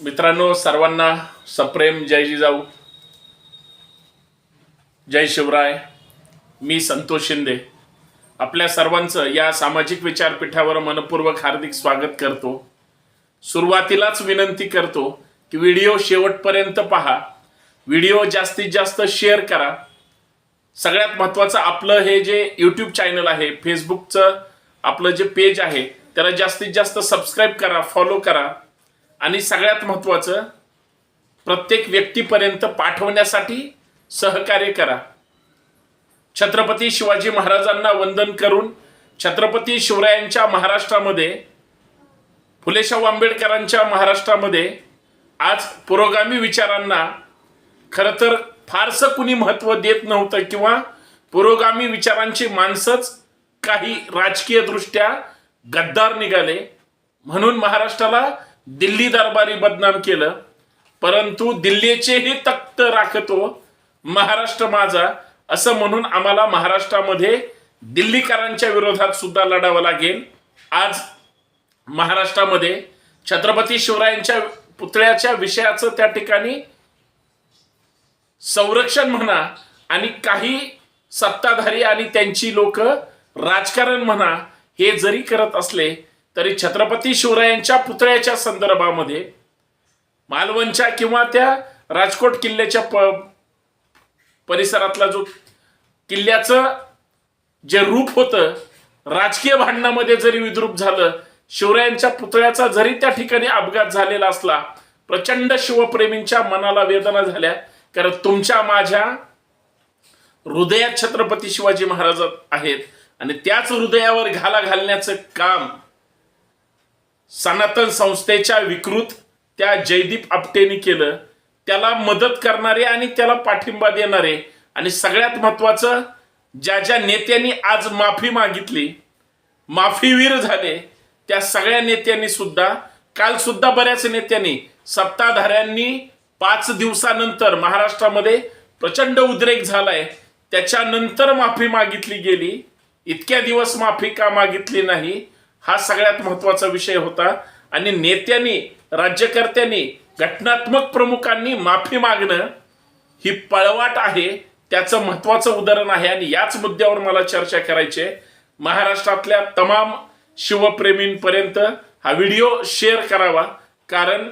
मित्रांनो सर्वांना सप्रेम जय जिजाऊ जय शिवराय मी संतोष शिंदे. आपल्या सर्वांचं या सामाजिक विचारपीठावर मनपूर्वक हार्दिक स्वागत करतो. सुरुवातीलाच विनंती करतो की व्हिडिओ शेवटपर्यंत पहा. व्हिडिओ जास्तीत जास्त शेअर करा. सगळ्यात महत्त्वाचं आपलं हे जे यूट्यूब चॅनल आहे फेसबुकचं आपलं जे पेज आहे त्याला जास्तीत जास्त सबस्क्राईब करा फॉलो करा. आणि सगळ्यात महत्त्वाचं प्रत्येक व्यक्तीपर्यंत पाठवण्यासाठी सहकार्य करा. छत्रपती शिवाजी महाराजांना वंदन करून छत्रपती शिवरायांच्या महाराष्ट्रामध्ये फुलेशाहू आंबेडकरांच्या महाराष्ट्रामध्ये आज पुरोगामी विचारांना खरं तर फारसं कुणी महत्त्व देत नव्हतं किंवा पुरोगामी विचारांची माणसंच काही राजकीयदृष्ट्या गद्दार निघाले. म्हणून महाराष्ट्राला दिल्ली दरबारी बदनाम केलं. परंतु दिल्लीचेही तख्त राखतो. महाराष्ट्र माझा. असं म्हणून आम्हाला महाराष्ट्रामध्ये दिल्लीकरांच्या विरोधात सुद्धा लढावं लागेल. आज महाराष्ट्रामध्ये छत्रपती शिवरायांच्या पुतळ्याच्या विषयाचं त्या ठिकाणी संरक्षण म्हणा आणि काही सत्ताधारी आणि त्यांची लोक राजकारण म्हणा हे जरी करत असले तरी छत्रपती शिवरायांच्या पुतळ्याच्या संदर्भामध्ये मालवणच्या किंवा त्या राजकोट किल्ल्याच्या प परिसरातला जो किल्ल्याचं जे रूप होतं राजकीय भांडणामध्ये जरी विद्रूप झालं शिवरायांच्या पुतळ्याचा जरी त्या ठिकाणी अपघात झालेला असला प्रचंड शिवप्रेमींच्या मनाला वेदना झाल्या. कारण तुमच्या माझ्या हृदयात छत्रपती शिवाजी महाराज आहेत. आणि त्याच हृदयावर घाला घालण्याचं काम सनातन संस्थेच्या विकृत त्या जयदीप आपटेनी केलं. त्याला मदत करणारे आणि त्याला पाठिंबा देणारे. आणि सगळ्यात महत्वाचं ज्या ज्या नेत्यांनी आज माफी मागितली माफीवीर झाले त्या सगळ्या नेत्यांनी सुद्धा काल सुद्धा बऱ्याच नेत्यांनी सत्ताधाऱ्यांनी पाच दिवसानंतर महाराष्ट्रामध्ये प्रचंड उद्रेक झालाय. त्याच्यानंतर माफी मागितली गेली. इतक्या दिवस माफी का मागितली नाही? हा सगळ्यात महत्त्वाचा विषय होता. आणि नेत्यांनी राज्यकर्त्यांनी घटनात्मक प्रमुखांनी माफी मागणं ही पळवाट आहे त्याचं महत्वाचं उदाहरण आहे. आणि याच मुद्द्यावर मला चर्चा करायची आहे. महाराष्ट्रातल्या तमाम शिवप्रेमींपर्यंत हा व्हिडिओ शेअर करावा. कारण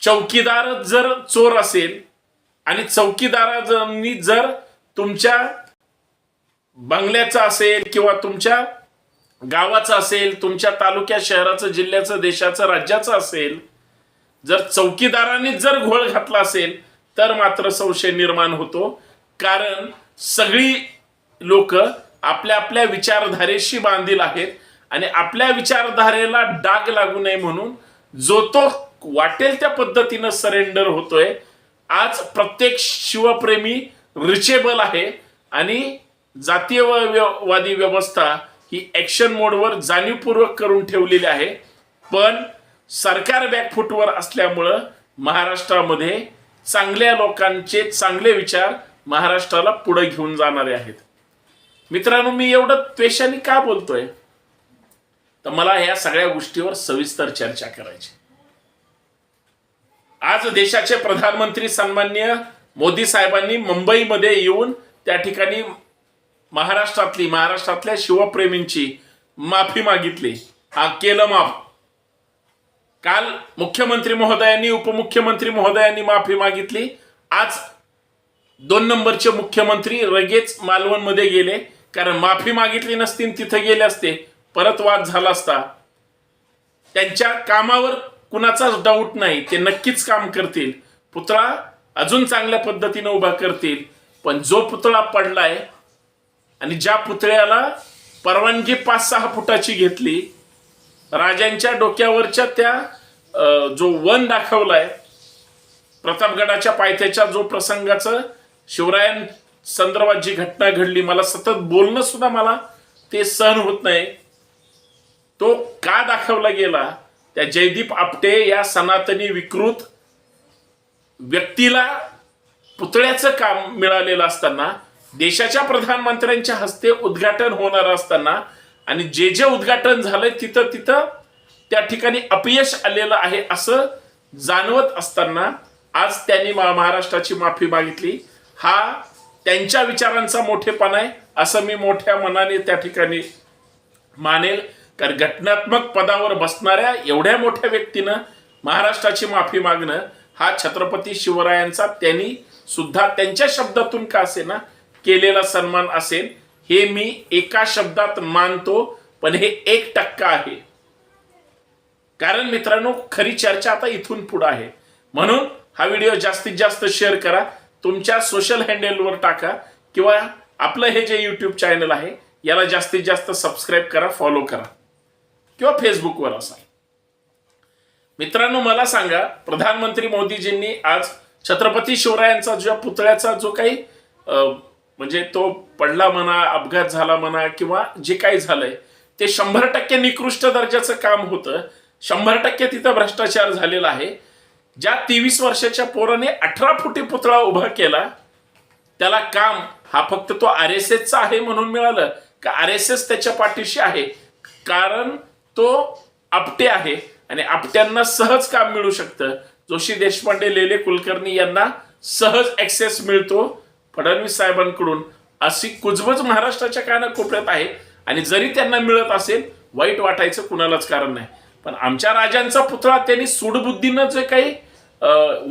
चौकीदार जर चोर असेल आणि चौकीदारांनी जर तुमच्या बंगल्याचा असेल किंवा तुमच्या गावाचं असेल तुमच्या तालुक्या शहराचं जिल्ह्याचं देशाचं राज्याचं असेल जर चौकीदारांनी जर घोळ घातला असेल तर मात्र संशय निर्माण होतो. कारण सगळी लोक आपल्या आपल्या विचारधारेशी बांधील आहेत आणि आपल्या विचारधारेला डाग लागू नये म्हणून जो तो वाटेल त्या पद्धतीनं सरेंडर होतोय. आज प्रत्येक शिवप्रेमी रिचेबल आहे आणि जातीयवादी व्यवस्था ही ॲक्शन मोडवर जाणीवपूर्वक करून ठेवलेली आहे. पण सरकार बॅकफुटवर असल्यामुळं महाराष्ट्रामध्ये चांगल्या लोकांचे चांगले विचार महाराष्ट्राला पुढे घेऊन जाणारे आहेत. मित्रांनो मी एवढं त्वेषाने का बोलतोय? तर मला या सगळ्या गोष्टीवर सविस्तर चर्चा करायची. आज देशाचे प्रधानमंत्री सन्मान्य मोदी साहेबांनी मुंबईमध्ये येऊन त्या ठिकाणी महाराष्ट्रातली महाराष्ट्रातल्या शिवप्रेमींची माफी मागितली. हा केलं माफ. काल मुख्यमंत्री महोदयांनी उपमुख्यमंत्री महोदयांनी माफी मागितली. आज दोन नंबरचे मुख्यमंत्री लगेच मालवणमध्ये गेले. कारण माफी मागितली नसती तिथं तिथे गेले असते. परत वाद झाला असता. त्यांच्या कामावर कुणाचाच डाऊट नाही. ते नक्कीच काम करतील. पुतळा अजून चांगल्या पद्धतीने उभा करतील. पण जो पुतळा पडलाय आणि ज्या पुतळ्याला परवानगी पाच सहा फुटाची घेतली राजांच्या डोक्यावरच्या त्या अं, जो वन दाखवलाय प्रतापगडाच्या पायथ्याच्या जो प्रसंगाचं शिवरायां संदर्भात जी घटना घडली मला सतत बोलणं सुद्धा मला ते सहन होत नाही. तो का दाखवला गेला? त्या जयदीप आपटे या सनातनी विकृत व्यक्तीला पुतळ्याचं काम मिळालेलं असताना देशाच्या प्रधानमंत्र्यांच्या हस्ते उद्घाटन होणार असताना आणि जे जे उद्घाटन झालंय तिथं तिथं त्या ठिकाणी अपयश आलेलं आहे असं जाणवत असताना आज त्यांनी महाराष्ट्राची माफी मागितली. हा त्यांच्या विचारांचा मोठेपणा आहे असं मी मोठ्या मनाने त्या ठिकाणी मानेल. कारण घटनात्मक पदावर बसणाऱ्या एवढ्या मोठ्या व्यक्तीनं महाराष्ट्राची माफी मागणं हा छत्रपती शिवरायांचा त्यांनी सुद्धा त्यांच्या शब्दातून का असेना केलेला सन्मान असेल हे मी एका शब्दात मानतो पण हे एक टक्का आहे. कारण मित्रांनो खरी चर्चा आता इथून पुढे आहे. म्हणून हा व्हिडिओ जास्तीत जास्त शेअर करा तुमच्या सोशल हँडलवर टाका किंवा आपलं हे जे यूट्यूब चॅनल आहे याला जास्तीत जास्त सबस्क्राईब करा फॉलो करा. किंवा फेसबुकवर असा. मित्रांनो मला सांगा प्रधानमंत्री मोदीजींनी आज छत्रपती शिवरायांचा ज्या पुतळ्याचा जो काही अं, म्हणजे तो पडला म्हणा अपघात झाला म्हणा किंवा जे काही झालंय ते शंभर टक्के निकृष्ट दर्जाचं काम होतं. शंभर टक्के तिथं भ्रष्टाचार झालेला आहे. ज्या तेवीस वर्षाच्या पोराने अठरा फुटी पुतळा उभा केला त्याला काम हा फक्त तो आर एस एसचा आहे म्हणून मिळालं का आर एस एस त्याच्या पाठीशी आहे? कारण तो आपटे आहे आणि आपट्यांना सहज काम मिळू शकतं. जोशी देशपांडे लेले कुलकर्णी यांना सहज ऍक्सेस मिळतो. फडणवीस साहेबांकडून अशी कुजबज महाराष्ट्राच्या कानाकोपऱ्यात आहे आणि जरी त्यांना मिळत असेल वाईट वाटायचं कुणालाच कारण नाही. पण आमच्या राजांचा पुतळा त्यांनी सूडबुद्धीनं जे काही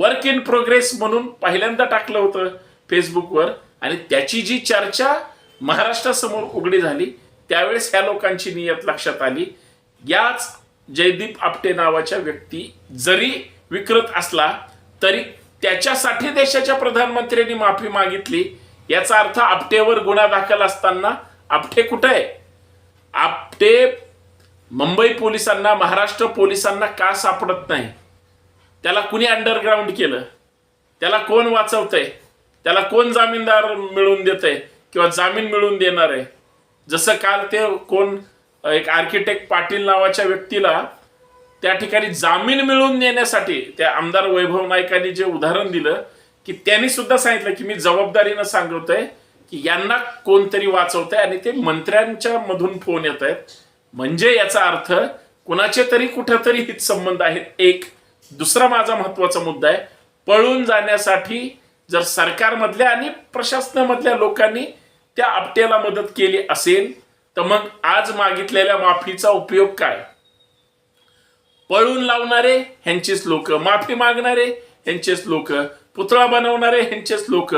वर्क इन प्रोग्रेस म्हणून पहिल्यांदा टाकलं होतं फेसबुकवर आणि त्याची जी चर्चा महाराष्ट्रासमोर उघडी झाली त्यावेळेस ह्या लोकांची नियत लक्षात आली. याच जयदीप आपटे नावाच्या व्यक्ती जरी विकृत असला तरी त्याच्यासाठी देशाच्या प्रधानमंत्र्यांनी माफी मागितली. याचा अर्थ आपटेवर गुन्हा दाखल असताना आपटे कुठे? आहे आपटे मुंबई पोलिसांना महाराष्ट्र पोलिसांना का सापडत नाही? त्याला कुणी अंडरग्राऊंड केलं? त्याला कोण वाचवतंय? त्याला कोण जामीनदार मिळवून आहे किंवा जामीन मिळवून देणार? आहे जसं काल ते कोण एक आर्किटेक्ट पाटील नावाच्या व्यक्तीला त्या ठिकाणी जामीन मिळवून देण्यासाठी त्या आमदार वैभव नाईकांनी जे उदाहरण दिलं की त्यांनी सुद्धा सांगितलं की मी जबाबदारीनं सांगतोय की यांना कोणतरी वाचवतंय आणि ते मंत्र्यांच्या मधून फोन येत आहेत. म्हणजे याचा अर्थ कुणाचे तरी कुठंतरी हित संबंध आहेत. एक दुसरा माझा महत्त्वाचा मुद्दा आहे पळून जाण्यासाठी जर सरकारमधल्या आणि प्रशासनामधल्या लोकांनी त्या आपट्याला मदत केली असेल तर मग आज मागितलेल्या माफीचा उपयोग काय? पळून लावणारे ह्यांचेच लोक माफी मागणारे ह्यांचेच लोक पुतळा बनवणारे ह्यांचेच लोक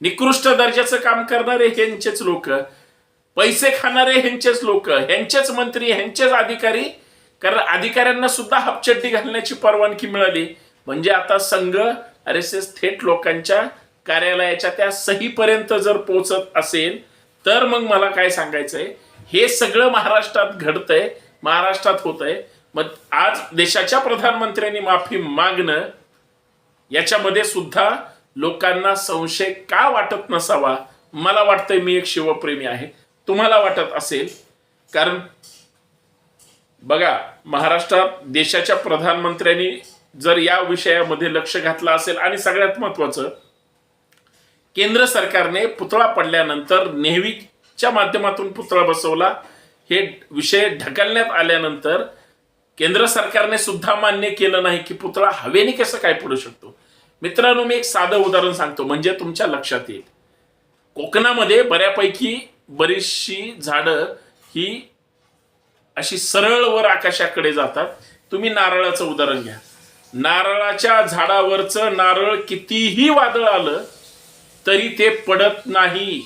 निकृष्ट दर्जाचं काम करणारे ह्यांचेच लोक पैसे खाणारे ह्यांचेच लोक ह्यांचेच मंत्री ह्यांचेच अधिकारी. कारण अधिकाऱ्यांना सुद्धा हापचड्डी घालण्याची परवानगी मिळाली. म्हणजे आता संघ आर एस एस थेट लोकांच्या कार्यालयाच्या त्या सहीपर्यंत जर पोहोचत असेल तर मग मला काय सांगायचंय? हे सगळं महाराष्ट्रात घडतंय महाराष्ट्रात होतंय. मग आज देशाच्या प्रधानमंत्र्यांनी माफी मागणं याच्यामध्ये सुद्धा लोकांना संशय का वाटत नसावा? मला वाटतंय मी एक शिवप्रेमी आहे. तुम्हाला वाटत असेल कारण बघा महाराष्ट्रात देशाच्या प्रधानमंत्र्यांनी जर या विषयामध्ये लक्ष घातलं असेल आणि सगळ्यात महत्वाचं केंद्र सरकारने पुतळा पडल्यानंतर नेहमीच्या माध्यमातून पुतळा बसवला. हे विषय ढकलण्यात आल्यानंतर केंद्र सरकारने सुद्धा मान्य केलं नाही की पुतळा हवेने कसं काय पडू शकतो? मित्रांनो मी एक साधं उदाहरण सांगतो म्हणजे तुमच्या लक्षात येईल. कोकणामध्ये बऱ्यापैकी बरीचशी झाडं ही अशी सरळ वर आकाशाकडे जातात. तुम्ही नारळाचं उदाहरण घ्या. नारळाच्या झाडावरचं नारळ कितीही वादळ आलं तरी ते पडत नाही.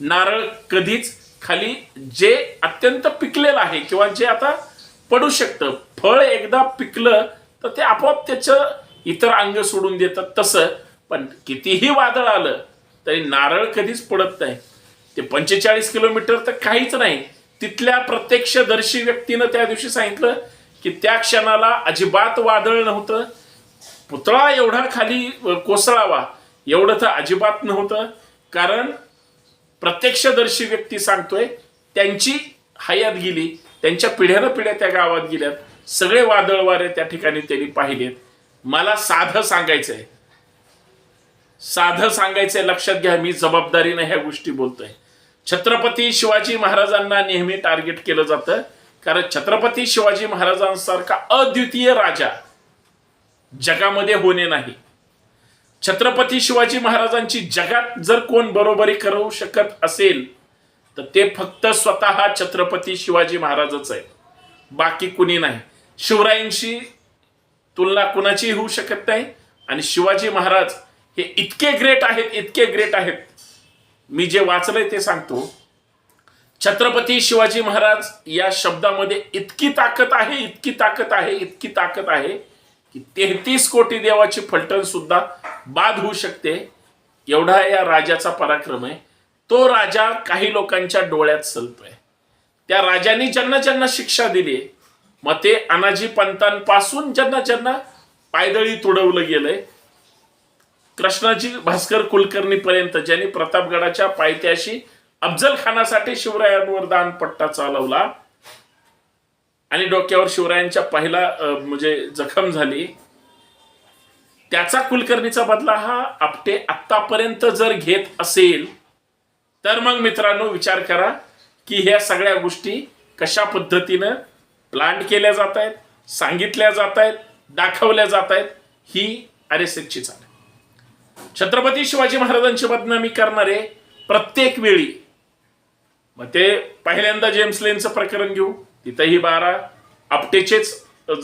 नारळ कधीच खाली जे अत्यंत पिकलेलं आहे किंवा जे आता पडू शकतं. फळ एकदा पिकलं तर ते आपोआप त्याचं इतर अंग सोडून देतात तसं. पण कितीही वादळ आलं तरी नारळ कधीच पडत नाही. ते पंचेचाळीस किलोमीटर तर काहीच नाही. तिथल्या प्रत्यक्षदर्शी व्यक्तीनं त्या दिवशी सांगितलं की त्या क्षणाला अजिबात वादळ नव्हतं. पुतळा एवढा खाली कोसळावा एवढं तर अजिबात नव्हतं. कारण प्रत्यक्षदर्शी व्यक्ती सांगतोय त्यांची हयात गेली. त्यांच्या पिढ्यानं पिढ्या त्या गावात गेल्यात. सगळे वादळ वारे त्या ठिकाणी त्यांनी पाहिलेत. मला साधं सांगायचंय. साधं सांगायचंय लक्षात घ्या मी जबाबदारीनं ह्या गोष्टी बोलतोय. छत्रपती शिवाजी महाराजांना नेहमी टार्गेट केलं जातं. कारण छत्रपती शिवाजी महाराजांसारखा अद्वितीय राजा जगामध्ये होणे नाही. छत्रपती शिवाजी महाराजांची जगात जर कोण बरोबरी करू शकत असेल तर ते फक्त स्वतः छत्रपती शिवाजी महाराजच आहे. बाकी कुणी नाही. शिवरायांशी तुलना कुणाचीही होऊ शकत नाही आणि शिवाजी महाराज हे इतके ग्रेट आहेत इतके ग्रेट आहेत. मी जे वाचलंय ते सांगतो. छत्रपती शिवाजी महाराज या शब्दामध्ये इतकी ताकद आहे इतकी ताकद आहे इतकी ताकद आहे की तेहतीस कोटी देवाची फलटण सुद्धा बाद होऊ शकते. एवढा या राजाचा पराक्रम आहे. तो राजा काही लोकांच्या डोळ्यात सलतोय. त्या राजांनी ज्यांना ज्यांना शिक्षा दिली मग ते अनाजी पंतांपासून ज्यांना ज्यांना पायदळी तुडवलं गेलंय कृष्णाजी भास्कर कुलकर्णी पर्यंत ज्यांनी प्रतापगडाच्या पायथ्याशी अफजल खानासाठी शिवरायांवर दानपट्टा चालवला आणि डोक्यावर शिवरायांच्या पहिला म्हणजे जखम झाली त्याचा कुलकर्णीचा बदला हा आपटे आतापर्यंत जर घेत असेल तर मग मित्रांनो विचार करा की ह्या सगळ्या गोष्टी कशा पद्धतीनं प्लांट केल्या जात आहेत सांगितल्या जात आहेत दाखवल्या जात आहेत ही आर एस एसची चाल आहे. छत्रपती शिवाजी महाराजांची बदनामी करणारे प्रत्येक वेळी मग ते पहिल्यांदा जेम्स लेनचं प्रकरण घेऊ तिथंही बारा आपटेचेच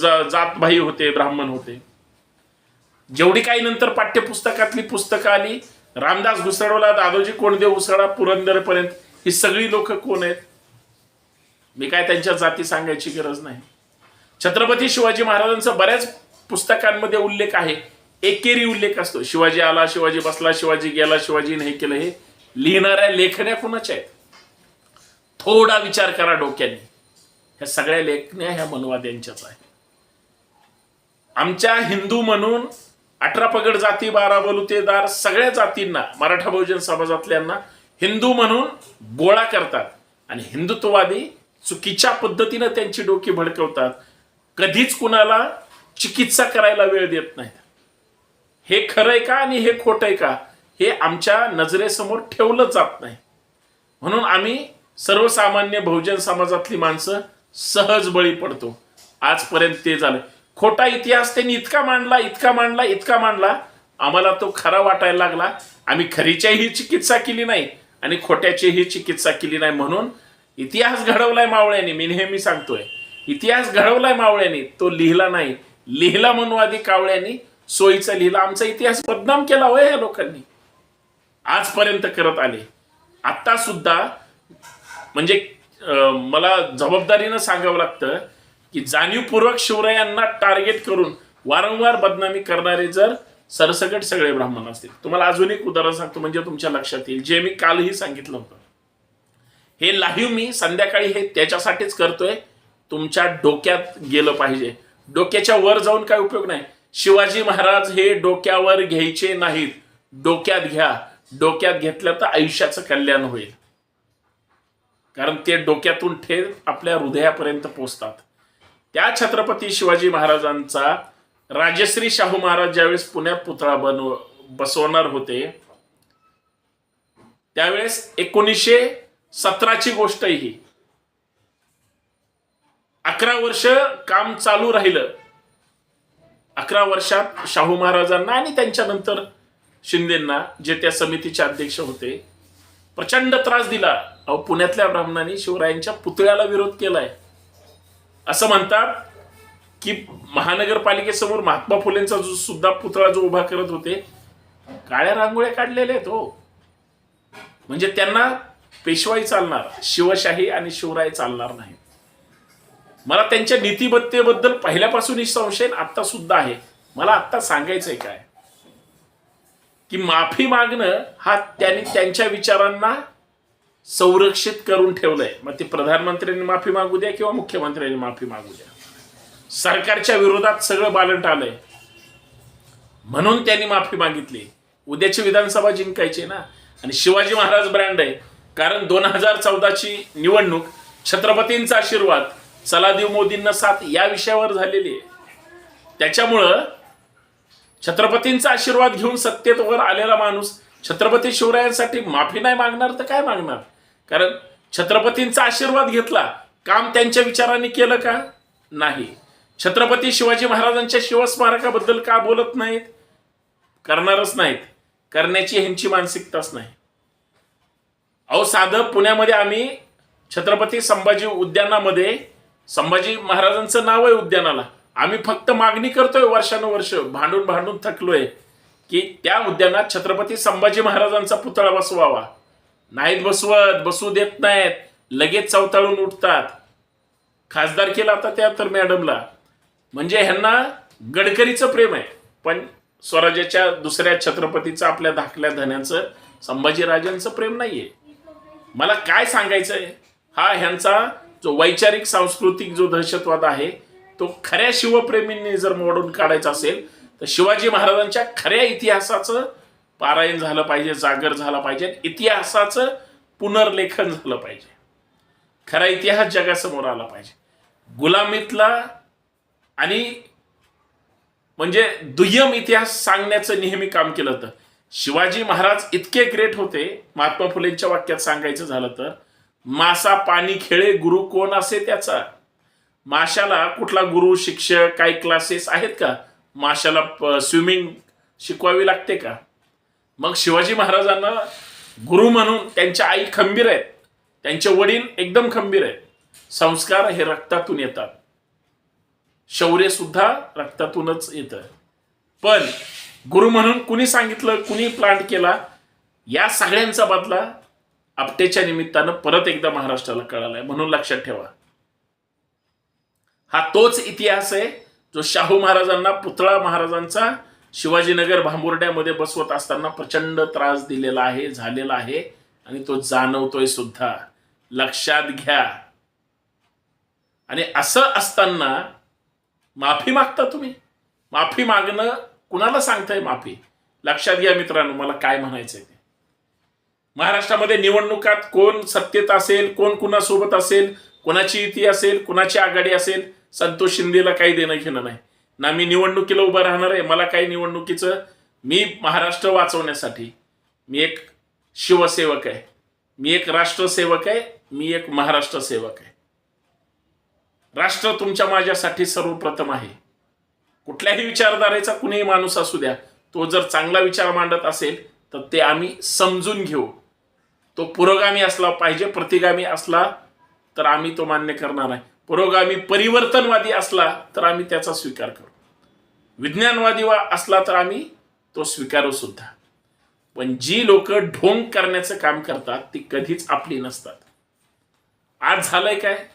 जातभाई होते ब्राह्मण होते जेवढी काही नंतर पाठ्यपुस्तकातली पुस्तकं आली रामदास घुसडवला दादोजी कोंडदेव उसळा पुरंदरपर्यंत. ही सगळी लोक कोण आहेत? मी काय त्यांच्या जाती सांगायची गरज नाही. छत्रपती शिवाजी महाराजांचा बऱ्याच पुस्तकांमध्ये उल्लेख आहे. एकेरी उल्लेख असतो. शिवाजी आला शिवाजी बसला शिवाजी गेला शिवाजी हे केलं हे लिहिणाऱ्या लेखण्या कुणाच्या आहेत? थोडा विचार करा डोक्याने. ह्या सगळ्या लेखण्या ह्या मनवाद्यांच्याच आहेत. आमच्या हिंदू म्हणून अठरा पगड जाती बारा बलुतेदार सगळ्या जातींना मराठा बहुजन समाजातल्यांना हिंदू म्हणून गोळा करतात. आणि हिंदुत्ववादी चुकीच्या पद्धतीनं त्यांची डोकी भडकवतात. कधीच कुणाला चिकित्सा करायला वेळ देत नाहीत हे खरंय का आणि हे खोटंय का? हे आमच्या नजरेसमोर ठेवलं जात नाही. म्हणून आम्ही सर्वसामान्य बहुजन समाजातली माणसं सहज बळी पडतो. आजपर्यंत ते झालं. खोटा इतिहास त्यांनी इतका मांडला इतका मांडला इतका मांडला. आम्हाला तो खरा वाटायला लागला. आम्ही खरीच्याही चिकित्सा केली नाही आणि खोट्याचीही चिकित्सा केली नाही म्हणून इतिहास घडवलाय मावळ्याने. मी नेहमी सांगतोय इतिहास घडवलाय मावळ्याने. तो लिहिला नाही. लिहिला मनवादी कावळ्यांनी सोयीचा लिहिला. आमचा इतिहास बदनाम केला होय या लोकांनी. आजपर्यंत करत आले. आता सुद्धा म्हणजे मला जबाबदारीनं सांगावं लागतं की जाणीवपूर्वक शिवरायांना टार्गेट करून वारंवार बदनामी करणारे जर सरसकट सगळे ब्राह्मण असतील. तुम्हाला अजून एक उदाहरण सांगतो म्हणजे तुमच्या लक्षात येईल. जे मी कालही सांगितलं होतं. हे लाईव्ह मी संध्याकाळी हे त्याच्यासाठीच करतोय. तुमच्या डोक्यात गेलं पाहिजे. डोक्याच्या वर जाऊन काय उपयोग नाही. शिवाजी महाराज हे डोक्यावर घ्यायचे नाहीत. डोक्यात घ्या. डोक्यात घेतलं तर आयुष्याचं कल्याण होईल. कारण ते डोक्यातून ठेव आपल्या हृदयापर्यंत पोचतात. त्या छत्रपती शिवाजी महाराजांचा राजश्री शाहू महाराज ज्यावेळेस पुण्यात पुतळा बनव बसवणार होते त्यावेळेस एकोणीसशे सतराची गोष्ट ही अकरा वर्ष काम चालू राहिलं. अकरा वर्षात शाहू महाराजांना आणि त्यांच्यानंतर शिंदेंना जे त्या समितीचे अध्यक्ष होते प्रचंड त्रास दिला. अहो पुण्यातल्या ब्राह्मणांनी शिवरायांच्या पुतळ्याला विरोध केलाय. असं म्हणतात की महानगरपालिकेसमोर महात्मा फुलेंचा जो सुद्धा पुतळा जो उभा करत होते काळ्या रांगोळ्या काढलेल्या आहेत हो. म्हणजे त्यांना पेशवाई चालणार शिवशाही आणि शिवराय चालणार नाही. मला त्यांच्या नीतिबद्धतेबद्दल पहिल्यापासूनही संशय आता सुद्धा आहे. मला आत्ता सांगायचंय काय? की माफी मागणं हा त्यांनी त्यांच्या विचारांना संरक्षित करून ठेवलंय. मग ते प्रधानमंत्र्यांनी माफी मागू द्या किंवा मुख्यमंत्र्यांनी माफी मागू द्या. सरकारच्या विरोधात सगळं बालंट आलंय. म्हणून त्यांनी माफी मागितली. उद्याची विधानसभा जिंकायची ना. आणि शिवाजी महाराज ब्रँड आहे. कारण दोन हजार चौदाची निवडणूक छत्रपतींचा आशीर्वाद चला देव मोदींना साथ या विषयावर झालेली आहे. त्याच्यामुळं छत्रपतींचा आशीर्वाद घेऊन सत्तेत वर आलेला माणूस छत्रपती शिवरायांसाठी माफी नाही मागणार तर काय मागणार? कारण छत्रपतींचा आशीर्वाद घेतला. काम त्यांच्या विचाराने केलं का? नाही. छत्रपती शिवाजी महाराजांच्या शिवस्मारकाबद्दल का बोलत नाहीत? करणारच नाहीत. करण्याची ह्यांची मानसिकताच नाही. अहो साधं पुण्यामध्ये आम्ही छत्रपती संभाजी उद्यानामध्ये संभाजी महाराजांचं नाव आहे उद्यानाला. आम्ही फक्त मागणी करतोय वर्षानुवर्ष भांडून भांडून थकलोय की त्या उद्यानात छत्रपती संभाजी महाराजांचा पुतळा बसवावा. नाहीत बसवत बसू देत नाहीत लगेच चवताळून उठतात. खासदार केला आता त्या तर मॅडमला म्हणजे ह्यांना गडकरीचं प्रेम आहे. पण स्वराज्याच्या दुसऱ्या छत्रपतीचं आपल्या धाकल्या धन्याचं संभाजीराजांचं प्रेम नाहीये. मला काय सांगायचंय? हा ह्यांचा जो वैचारिक सांस्कृतिक जो दहशतवाद आहे तो खऱ्या शिवप्रेमींनी जर मोडून काढायचा असेल तर शिवाजी महाराजांच्या खऱ्या इतिहासाचं पारायण झालं पाहिजे जागर झाला पाहिजे इतिहासाचं पुनर्लेखन झालं पाहिजे. खरा इतिहास जगासमोर आला पाहिजे. गुलामीतला आणि म्हणजे दुय्यम इतिहास सांगण्याचं नेहमी काम केलं होतं. शिवाजी महाराज इतके ग्रेट होते महात्मा फुलेंच्या वाक्यात सांगायचं झालं तर मासा पाणी खेळे गुरु कोण असे त्याचा? माशाला कुठला गुरु शिक्षक काही क्लासेस आहेत का? माशाला स्विमिंग शिकवावी लागते का? मग शिवाजी महाराजांना गुरु म्हणून त्यांच्या आई खंबीर आहेत. त्यांचे वडील एकदम खंबीर आहेत. संस्कार हे रक्तातून येतात. शौर्य सुद्धा रक्तातूनच येतं. पण गुरु म्हणून कुणी सांगितलं कुणी प्लांट केला या सगळ्यांचा बदला आपटेच्या निमित्तानं परत एकदा महाराष्ट्राला कळालाय. म्हणून लक्षात ठेवा. हा तोच इतिहास आहे जो शाहू महाराजांना पुतळा महाराजांचा शिवाजीनगर भांबुर्ड्यामध्ये बसवत असताना प्रचंड त्रास दिलेला आहे झालेला आहे आणि तो जाणवतोय सुद्धा. लक्षात घ्या. आणि असं असताना माफी मागता तुम्ही? माफी मागणं कुणाला सांगताय माफी? लक्षात घ्या मित्रांनो मला काय म्हणायचंय ते. महाराष्ट्रामध्ये निवडणुकात कोण सत्तेत असेल कोण कुणासोबत असेल कोणाची युती असेल कुणाची आघाडी असेल संतोष शिंदेला काही देणं घेणं नाही. ना मी निवडणुकीला उभं राहणार आहे मला काही निवडणुकीचं मी महाराष्ट्र वाचवण्यासाठी मी एक शिवसेवक आहे मी एक राष्ट्रसेवक आहे मी एक महाराष्ट्र सेवक आहे. राष्ट्र तुमच्या माझ्यासाठी सर्वप्रथम आहे. कुठल्याही विचारधारेचा कुणीही माणूस असू द्या तो जर चांगला विचार मांडत असेल तर ते आम्ही समजून घेऊ. तो पुरोगामी असला पाहिजे प्रतिगामी असला तर आम्ही तो मान्य करणार आहे. पुरोगामी परिवर्तनवादी असला तर आम्ही त्याचा स्वीकार करू. विज्ञानवादी वा असला तर आम्ही तो स्वीकारू सुद्धा. पण जी लोक ढोंग करण्याचं काम करतात ती कधीच आपली नसतात. आज झालंय काय?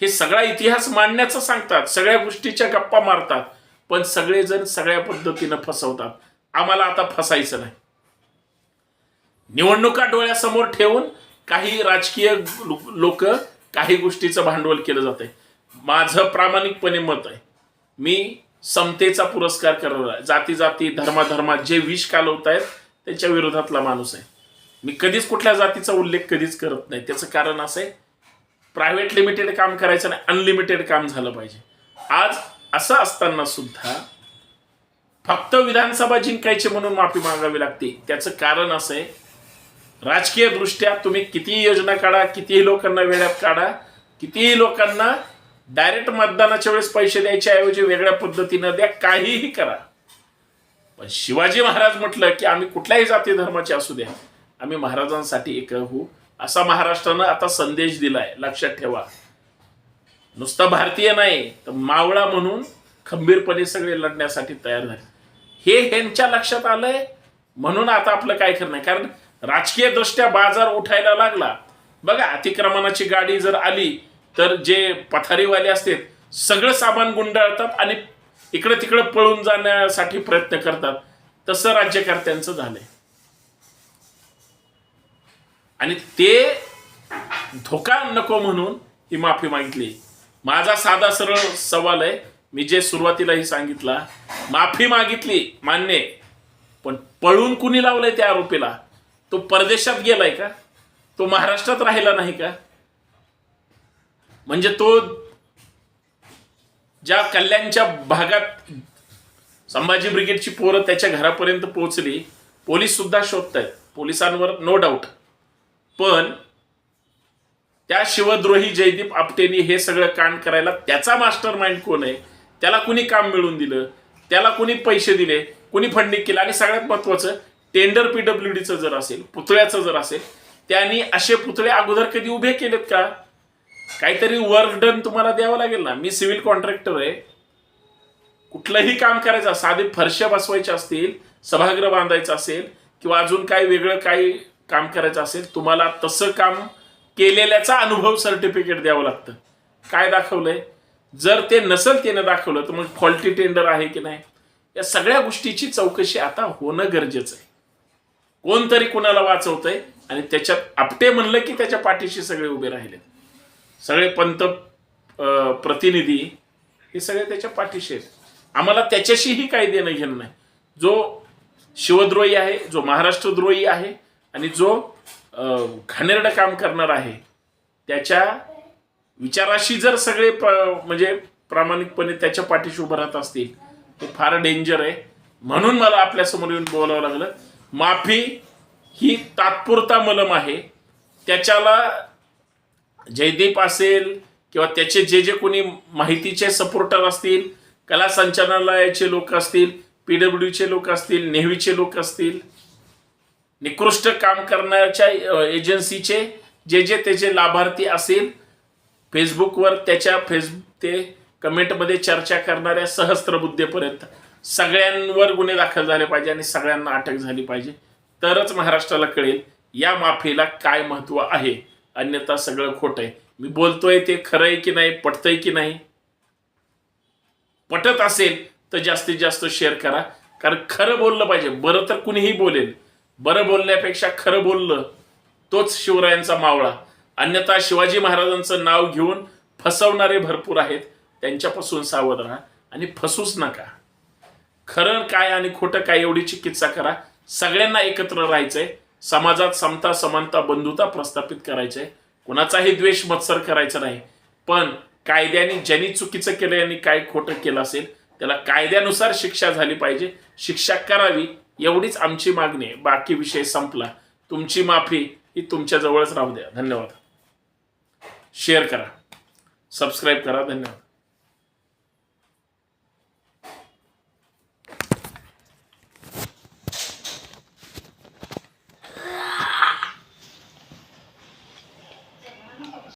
हे सगळा इतिहास मांडण्याचं सांगतात सगळ्या गोष्टीच्या गप्पा मारतात पण सगळेजण सगळ्या पद्धतीनं फसवतात. आम्हाला आता फसायचं नाही. निवडणुका डोळ्यासमोर ठेवून काही राजकीय लोक काही गोष्टीचं भांडवल केलं जाते माझं प्रामाणिकपणे मत आहे. मी समतेचा पुरस्कार करणार आहे. जाती जाती धर्माधर्मात जे विष कालवत आहेत त्याच्या विरोधातला माणूस आहे. मी कधीच कुठल्या जातीचा उल्लेख कधीच करत नाही. त्याचं कारण असं आहे प्रायव्हेट लिमिटेड काम करायचं नाही अनलिमिटेड काम झालं पाहिजे. आज असं असताना सुद्धा फक्त विधानसभा जिंकायची म्हणून माफी मागावी लागते. त्याचं कारण असं आहे राजकीय दृष्ट्या तुम्ही कितीही योजना काढा कितीही लोकांना वेळात काढा कितीही लोकांना डायरेक्ट मतदानाच्या वेळेस पैसे द्यायच्या ऐवजी वेगळ्या पद्धतीनं द्या काहीही करा. पण शिवाजी महाराज म्हटलं की आम्ही कुठल्याही जाती धर्माचे असू द्या आम्ही महाराजांसाठी एक होऊ असा महाराष्ट्रानं आता संदेश दिलाय लक्षात ठेवा. नुसता भारतीय नाही तर मावळा म्हणून खंबीरपणे सगळे लढण्यासाठी तयार झाले. हे ह्यांच्या लक्षात आलंय म्हणून आता आपलं काय करणं कारण राजकीय दृष्ट्या बाजार उठायला लागला. बघा अतिक्रमणाची गाडी जर आली तर जे पथारीवाले असतात सगळं सामान गुंडाळतात आणि इकडे तिकडे पळून जाण्यासाठी प्रयत्न करतात. तसं राज्यकर्त्यांचं झालंय. आणि ते धोका नको म्हणून ही माफी मागितली. माझा साधा सरळ सवाल आहे. मी जे सुरुवातीलाही सांगितला माफी मागितली मान्य पण पळून कुणी लावलंय त्या आरोपीला? तो परदेशात गेलाय का? तो महाराष्ट्रात राहिला नाही का? म्हणजे तो ज्या कल्याणच्या भागात संभाजी ब्रिगेडची पोरं त्याच्या घरापर्यंत पोहोचली पोलीस सुद्धा शोधतायत. पोलिसांवर नो डाऊट पण त्या शिवद्रोही जयदीप आपटेनी हे सगळं कांड करायला त्याचा मास्टर माइंड कोण आहे? त्याला कुणी काम मिळवून दिलं? त्याला कुणी पैसे दिले? कुणी फंडिंग केलं? आणि सगळ्यात महत्वाचं टेंडर पीडब्ल्यूडीचं जर असेल पुतळ्याचं जर असेल त्यांनी असे पुतळे अगोदर कधी उभे केलेत का? काहीतरी वर्क डन तुम्हाला द्यावं लागेल ना. मी सिव्हिल कॉन्ट्रॅक्टर आहे. कुठलंही काम करायचं साधे फरशा बसवायच्या असतील सभागृह बांधायचं असेल किंवा अजून काही वेगळं काही काम करायचं असेल तुम्हाला तसं काम केलेल्याचा अनुभव सर्टिफिकेट द्यावं लागतं. काय दाखवलंय? जर ते नसेल त्यानं दाखवलं तर मग फॉल्टी टेंडर आहे की नाही? या सगळ्या गोष्टीची चौकशी आता होणं गरजेचं आहे. कोणतरी कुणाला वाचवतंय आणि त्याच्यात आपटे म्हणलं की त्याच्या पाठीशी सगळे उभे राहिले. सगळे पंत प्रतिनिधी हे सगळे त्याच्या पाठीशी आहेत. आम्हाला त्याच्याशीही काही देणं घेणं नाही. जो शिवद्रोही आहे जो महाराष्ट्रद्रोही आहे आणि जो घाणेरडं काम करणार आहे त्याच्या विचाराशी जर सगळे प- म्हणजे प्रामाणिकपणे त्याच्या पाठीशी उभं राहत असतील ते फार डेंजर आहे. म्हणून मला आपल्यासमोर येऊन बोलावं लागलं. माफी ही तात्पुरता मलम आहे. त्याच्याला जयदीप असेल किंवा त्याचे जे जे कोणी माहितीचे सपोर्टर असतील कला संचालनालयाचे लोक असतील पीडब्ल्यूचे लोक असतील नेहमीचे लोक असतील निकृष्ट काम करण्याच्या एजन्सीचे जे जे त्याचे लाभार्थी असेल फेसबुकवर त्याच्या फेस ते कमेंटमध्ये चर्चा करणाऱ्या सहस्त्रबुद्धेपर्यंत सगळ्यांवर गुन्हे दाखल झाले पाहिजे आणि सगळ्यांना अटक झाली पाहिजे. तरच महाराष्ट्राला कळेल या माफीला काय महत्त्व आहे. अन्यथा सगळं खोटं आहे. मी बोलतोय ते खरं आहे की नाही पटतंय की नाही? पटत असेल तर जास्तीत जास्त शेअर करा. कारण खरं बोललं पाहिजे. बरं तर कुणीही बोलेल. बरं बोलण्यापेक्षा खरं बोललं तोच शिवरायांचा मावळा. अन्यथा शिवाजी महाराजांचं नाव घेऊन फसवणारे भरपूर आहेत. त्यांच्यापासून सावध राहा आणि फसूच नका. खरं काय आणि खोटं काय एवढी चिकित्सा करा. सगळ्यांना एकत्र राहायचंय. समाजात समता समानता बंधुता प्रस्थापित करायचंय. कुणाचाही द्वेष मत्सर करायचा नाही. पण कायद्याने ज्यांनी चुकीचं केलं यांनी काय खोटं केलं असेल त्याला कायद्यानुसार शिक्षा झाली पाहिजे. शिक्षा करावी एवढीच आमची मागणी आहे. बाकी विषय संपला. तुमची माफी ही तुमच्या जवळच राहू द्या. धन्यवाद. शेअर करा. सबस्क्राईब करा. धन्यवाद.